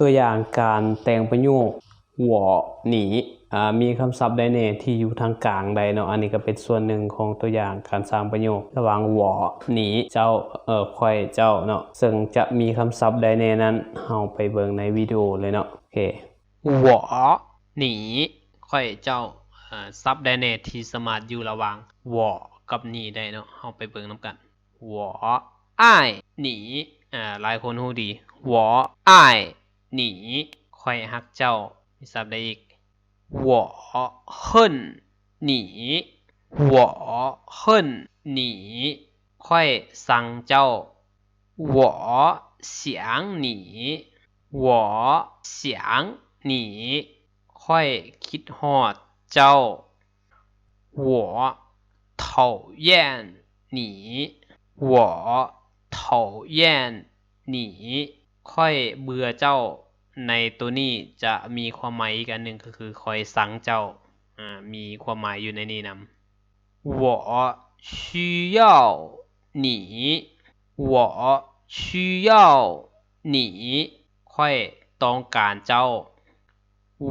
ตัวอย่างการแต่งประโยคหัวหนีมีคำศัพท์ใดเน่ที่อยู่ทางกลางใดเนาะอันนี้ก็เป็นส่วนหนึ่งของตัวอย่างการสร้างประโยค ระหว่างหัวหนีเจ้าเออคอยเจ้าเนาะซึ่งจะมีคำศัพท์ใดเน่นั้นเอาไปเบิ่งในวิดีโอเลยเนาะโอเคหัวหนีคอยเจ้าซับไดเนที่สมาร์ทอยู่ระหว่างวอกับหนีได้เนาะเอาไปเบิ่งน้ำกันวออ้หนีอ่าหลายคนรู้ดีวออ้ หนีค่อยฮักเจ้ามีซับได้อีก我恨你我恨你ค่อยสั่งเจ้า我想你我想你ค่อยคิดฮอดเจ้า我讨厌你我讨厌你 ค่อยเบื่อเจ้า ในตัวนี้จะมีความหมายอีกอันหนึ่งก็คือคอยสั่งเจ้าอ่ามีความหมายอยู่ในนี้นำ我需要你我需要你ค่อยต้องการเจ้า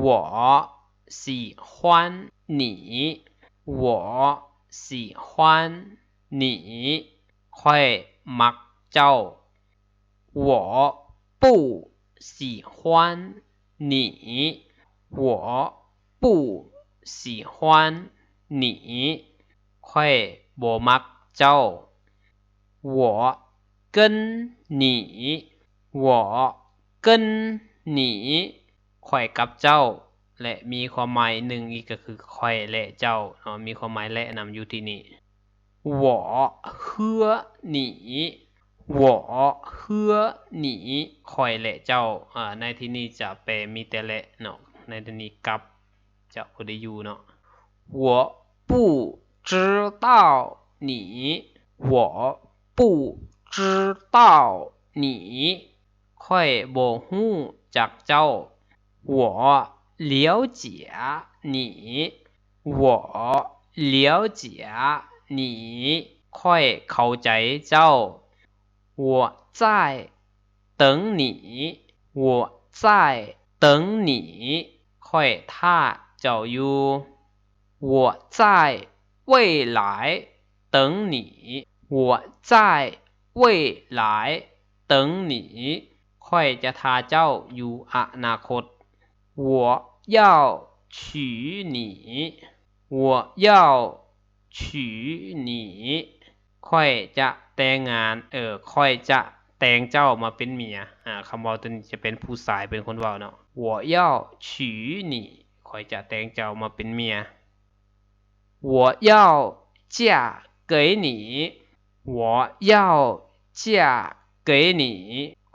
我喜欢你我喜欢你ค่อยมักเจ้า我 不喜欢你我不喜欢你ค่อยบ่มักเจ้า我跟你我跟你ค่อยกับเจ้า และมีความหมายหนึ่งอีกก็คือค่อยและเจ้าเนาะมีความหมายและนำอยู่ที่นี่我和你 我和你ค่อยและเจ้าอ่าในที่นี้จะแปลมีแต่และเนาะในที่นี้กับจะบ่ได้อยู่เนาะ我不知道你我不知道你ค่อยบ่ฮู้จักเจ้า我了解你我了解你ค่อยเข้าใจเจ้า 我在等你我在等你快他走哟我在未来等你我在未来等你快叫他叫 you 啊那可我要娶你我要娶你。 ค่อยจะแต่งงาน เออ ค่อยจะแต่งเจ้ามาเป็นเมีย อ่าคำเว่าตัวนี้จะเป็นผู้ชายเป็นคนเว้าเนาะ我要娶你ค่อยจะแต่งเจ้ามาเป็นเมีย我要嫁给你我要嫁给你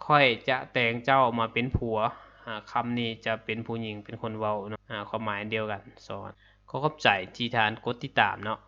ค่อยจะแต่งเจ้ามาเป็นผัว อ่าคำนี้จะเป็นผู้หญิงเป็นคนเว้าเนาะ อ่าความหมายเดียวกันสอนขอขอบใจที่ทานกดติดตามเนาะ